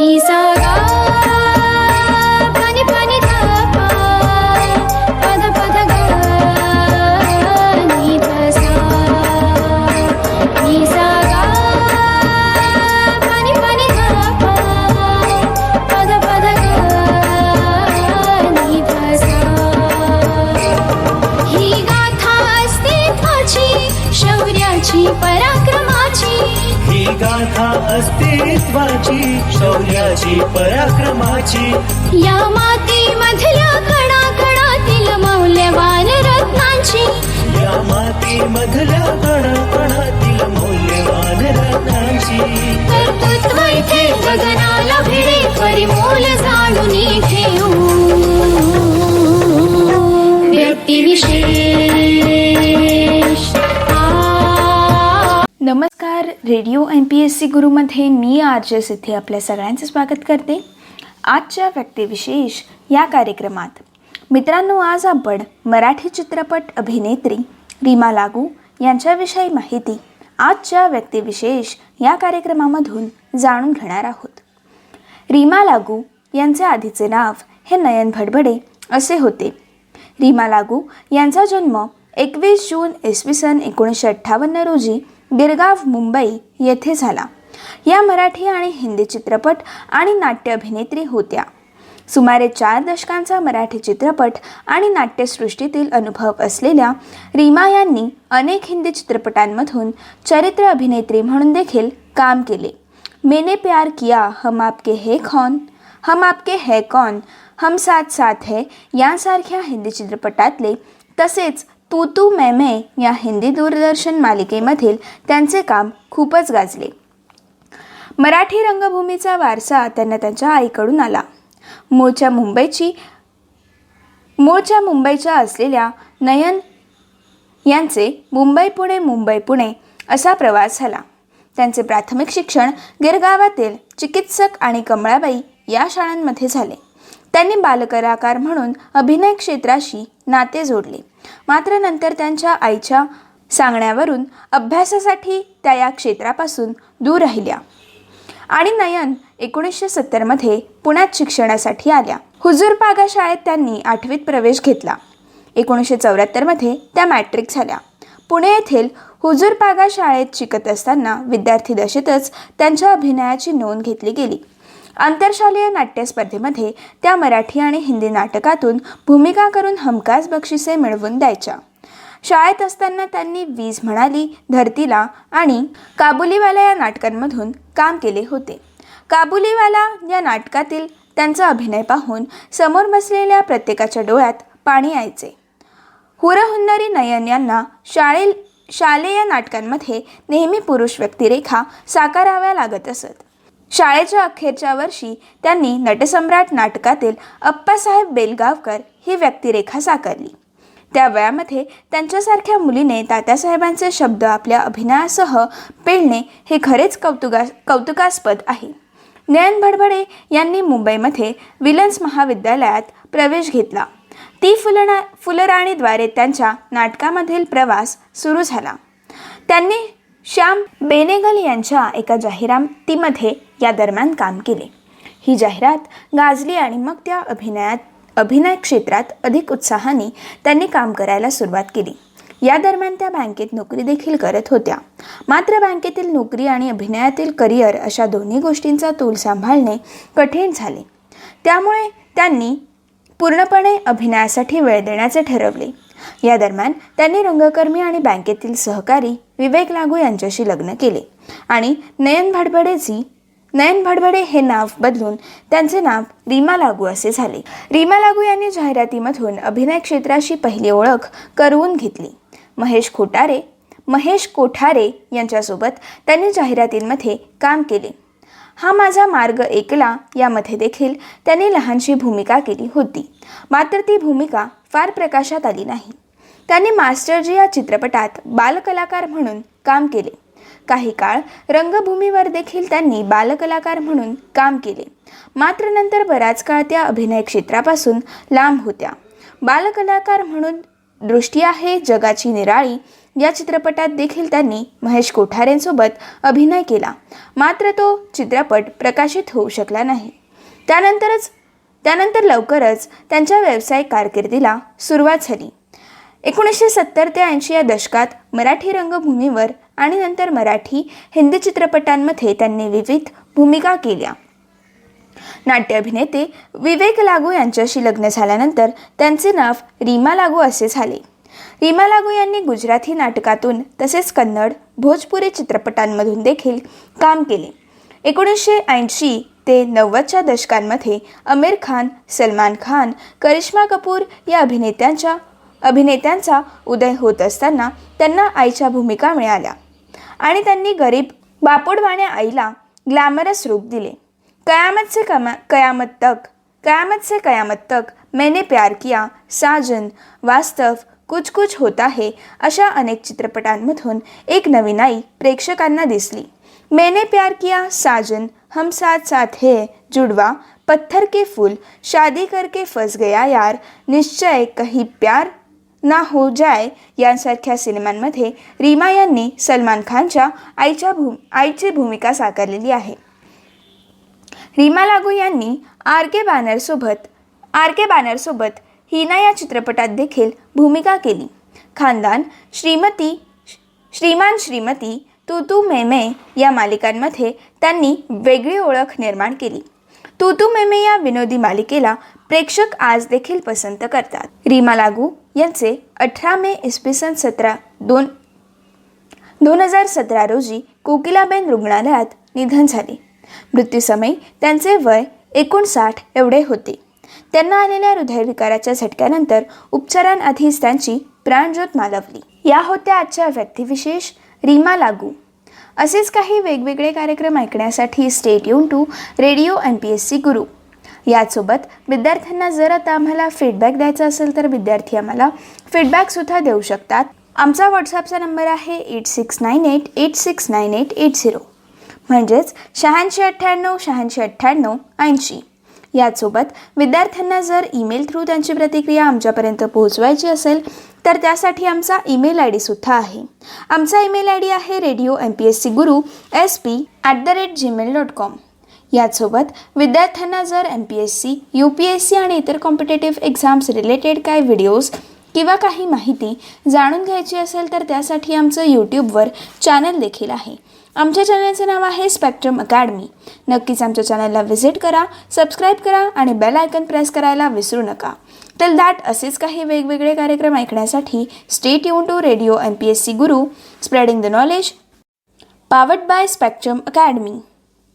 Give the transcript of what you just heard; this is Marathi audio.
नि शौर्याची पराक्रमाची. या मातीमधल्या कणाकणातील मौल्यवान रत्नांची. या माती मधल्या कणाकणातील मौल्यवान रत्नांची. कर्तृत्व इथे गगनाला नमस्कार. Radio M P S C गुरुमध्ये मी आर जे सिद्धे आपल्या सगळ्यांचं स्वागत करते. आजच्या व्यक्तिविशेष या कार्यक्रमात. मित्रांनो आज आपण मराठी चित्रपट अभिनेत्री रीमा लागू यांच्याविषयी माहिती आजच्या व्यक्तिविशेष या कार्यक्रमामधून जाणून घेणार आहोत. रीमा लागू यांचे आधीचे नाव हे नयन भडभडे असे होते. रीमा लागू यांचा जन्म एकवीस जून इसवी सन एकोणीसशे अठ्ठावन्न रोजी गिरगाव मुंबई येथे झाला. या मराठी आणि हिंदी चित्रपट आणि नाट्य अभिनेत्री होत्या. सुमारे चार दशकांचा मराठी चित्रपट आणि नाट्यसृष्टीतील अनुभव असलेल्या रीमा यांनी अनेक हिंदी चित्रपटांमधून चरित्र अभिनेत्री म्हणून देखील काम केले. मैंने प्यार किया हम आपके है कौन? हम आपके है कौन? हम साथ साथ है यांसारख्या हिंदी चित्रपटातले तसेच तू तू मैं मैं या हिंदी दूरदर्शन मालिकेमधील त्यांचे काम खूपच गाजले. मराठी रंगभूमीचा वारसा त्यांना त्यांच्या आईकडून आला. मूळच्या मुंबईची मूळच्या मुंबईच्या असलेल्या नयन यांचे मुंबई पुणे मुंबई पुणे असा प्रवास झाला. त्यांचे प्राथमिक शिक्षण गिरगावातील चिकित्सक आणि कमळाबाई या शाळांमध्ये झाले. त्यांनी बालकलाकार म्हणून अभिनय क्षेत्राशी नाते जोडले. मात्र नंतर त्यांच्या आईच्या सांगण्यावरून अभ्यासासाठी त्या या क्षेत्रापासून दूर राहिल्या. आणि नयन एकोणीसशे सत्तरमध्ये पुण्यात शिक्षणासाठी आल्या. हुजूरपागा शाळेत त्यांनी आठवीत प्रवेश घेतला. एकोणीसशे चौऱ्याहत्तरमध्ये त्या मॅट्रिक झाल्या. पुणे येथील हुजूरपागा शाळेत शिकत असताना विद्यार्थी दशेतच त्यांच्या अभिनयाची नोंद घेतली गेली. आंतरशालेय नाट्य स्पर्धेमध्ये त्या मराठी आणि हिंदी नाटकातून भूमिका करून हमखास बक्षिसे मिळवून द्यायच्या. शाळेत असताना त्यांनी वीज म्हणाली धरतीला आणि काबुलीवाला या नाटकांमधून काम केले होते. काबुलीवाला या नाटकातील त्यांचा अभिनय पाहून समोर बसलेल्या प्रत्येकाच्या डोळ्यात पाणी यायचे. हुरहुन्नरी नयन यांना शाळे शालेय नाटकांमध्ये नेहमी पुरुष व्यक्तिरेखा साकाराव्या लागत असत. शाळेच्या अखेरच्या वर्षी त्यांनी नटसम्राट नाटकातील अप्पासाहेब बेलगावकर ही व्यक्तिरेखा साकारली. त्या वयामध्ये त्यांच्यासारख्या मुलीने तात्यासाहेबांचे शब्द आपल्या अभिनयासह पेलणे हे खरेच कौतुका कौतुकास्पद आहे. नयन भडभडे यांनी मुंबईमध्ये विलन्स महाविद्यालयात प्रवेश घेतला. ती फुलणा फुलराणीद्वारे त्यांच्या नाटकामधील प्रवास सुरू झाला. त्यांनी श्याम बेनेगल यांच्या एका जाहिरातीमध्ये या दरम्यान काम केले. ही जाहिरात गाजली आणि मग त्या अभिनयात अभिनय क्षेत्रात अधिक उत्साहाने त्यांनी काम करायला सुरुवात केली. या दरम्यान त्या बँकेत नोकरी देखील करत होत्या. मात्र बँकेतील नोकरी आणि अभिनयातील करिअर अशा दोन्ही गोष्टींचा तोल सांभाळणे कठीण झाले. त्यामुळे त्यांनी पूर्णपणे अभिनयासाठी वेळ देण्याचे ठरवले. या दरम्यान त्यांनी रंगकर्मी आणि बँकेतील सहकारी विवेक लागू यांच्याशी लग्न केले आणि नयन भडभडेची नयन भडभडे हे नाव बदलून त्यांचे नाव रीमा लागू असे झाले. रीमा लागू यांनी जाहिरातीमधून अभिनय क्षेत्राशी पहिली ओळख करवून घेतली. महेश खोटारे महेश कोठारे यांच्यासोबत त्यांनी जाहिरातींमध्ये काम केले. हा माझा मार्ग एकला यामध्ये देखील त्यांनी लहानशी भूमिका केली होती. मात्र ती भूमिका फार प्रकाशात आली नाही. त्यांनी मास्टरजी या चित्रपटात बालकलाकार म्हणून काम केले. काही काळ रंगभूमीवर देखील त्यांनी बालकलाकार म्हणून काम केले. मात्र नंतर बराच काळ त्या अभिनय क्षेत्रापासून लांब होत्या. बालकलाकार म्हणून दृष्टी आहे जगाची निराळी या चित्रपटात देखील त्यांनी महेश कोठारेंसोबत अभिनय केला. मात्र तो चित्रपट प्रकाशित होऊ शकला नाही. त्यानंतरच त्यानंतर लवकरच त्यांच्या व्यावसायिक कारकिर्दीला सुरुवात झाली. एकोणीसशे सत्तर ते ऐंशी या दशकात मराठी रंगभूमीवर आणि नंतर मराठी हिंदी चित्रपटांमध्ये त्यांनी विविध भूमिका केल्या. नाट्य अभिनेते विवेक लागू यांच्याशी लग्न झाल्यानंतर त्यांचे नाव रीमा लागू असे झाले. रीमा लागू यांनी गुजराती नाटकातून तसेच कन्नड भोजपुरी चित्रपटांमधून देखील काम केले. एकोणीसशे ऐंशी ते नव्वदच्या दशकांमध्ये आमिर खान सलमान खान करिश्मा कपूर या अभिनेत्यांच्या अभिनेत्यांचा उदय होत असताना त्यांना आईच्या भूमिका मिळाल्या. आणि त्यांनी गरीब बापोडवाण्या आईला ग्लॅमरस रूप दिले. कयामत से कमा कयामत तक कयामत से कयामत तक मैंने प्यार किया साजन वास्तव कुछ कुछ होता है अशा अनेक चित्रपटांमधून एक नवीन आई प्रेक्षकांना दिसली. मैंने प्यार किया साजन हम साथ साथ है जुड़वा पत्थर के फूल शादी करके फस गया यार निश्चय कहीं प्यार ना हो जाय यांसारख्या सिनेमांमध्ये रीमा यांनी सलमान खानच्या आईच्या भू आईची भूमिका साकारलेली आहे. रीमा लागू यांनी आर के बॅनरसोबत आर के बॅनरसोबत हिना या चित्रपटात देखील भूमिका केली. खानदान श्रीमती श्रीमान श्रीमती तू तू मे मे या मालिकांमध्ये त्यांनी वेगळी ओळख निर्माण केली. तू तू मेमे या विनोदी मालिकेला प्रेक्षक आज देखील पसंत करतात. रीमा लागू यांचे अठरा मे इसवी सन सतरा दोन दोन हजार सतरा रोजी कोकिलाबेन रुग्णालयात निधन झाले. मृत्यूसमयी त्यांचे वय एकोणसाठ एवढे होते. त्यांना आलेल्या हृदयविकाराच्या झटक्यानंतर उपचारांआधीच त्यांची प्राणज्योत मालवली. या होत्या आजच्या व्यक्तिविशेष रीमा लागू. असेच काही वेगवेगळे कार्यक्रम ऐकण्यासाठी स्टेट येऊन to radio M P S C Guru यासोबत विद्यार्थ्यांना जर आता आम्हाला फीडबॅक द्यायचा असेल तर विद्यार्थी आम्हाला फीडबॅकसुद्धा देऊ शकतात. आमचा व्हॉट्सअपचा नंबर आहे eight six nine eight eight six nine eight eight zero म्हणजेच शहाऐंशी अठ्ठ्याण्णव शहाऐंशी अठ्ठ्याण्णव ऐंशी. यासोबत विद्यार्थ्यांना जर ईमेल थ्रू त्यांची प्रतिक्रिया आमच्यापर्यंत पोहोचवायची असेल तर त्यासाठी आमचा ईमेल आय डीसुद्धा आहे. आमचा ईमेल आय डी आहे radio M P S C Guru S P at the rate Gmail dot com यासोबत विद्यार्थ्यांना जर M P S C U P S C आणि इतर कॉम्पिटेटिव्ह एक्झाम्स रिलेटेड काय व्हिडिओज किंवा काही माहिती जाणून घ्यायची असेल तर त्यासाठी आमचं यूट्यूबवर चॅनल देखील आहे. आमच्या चॅनलचं नाव आहे स्पेक्ट्रम अकॅडमी. नक्कीच आमच्या चॅनलला व्हिजिट करा सबस्क्राईब करा आणि बेल आयकन प्रेस करायला विसरू नका. तर दॅट असेच काही वेगवेगळे कार्यक्रम ऐकण्यासाठी stay युन to radio M P S C Guru spreading the knowledge powered by Spectrum Academy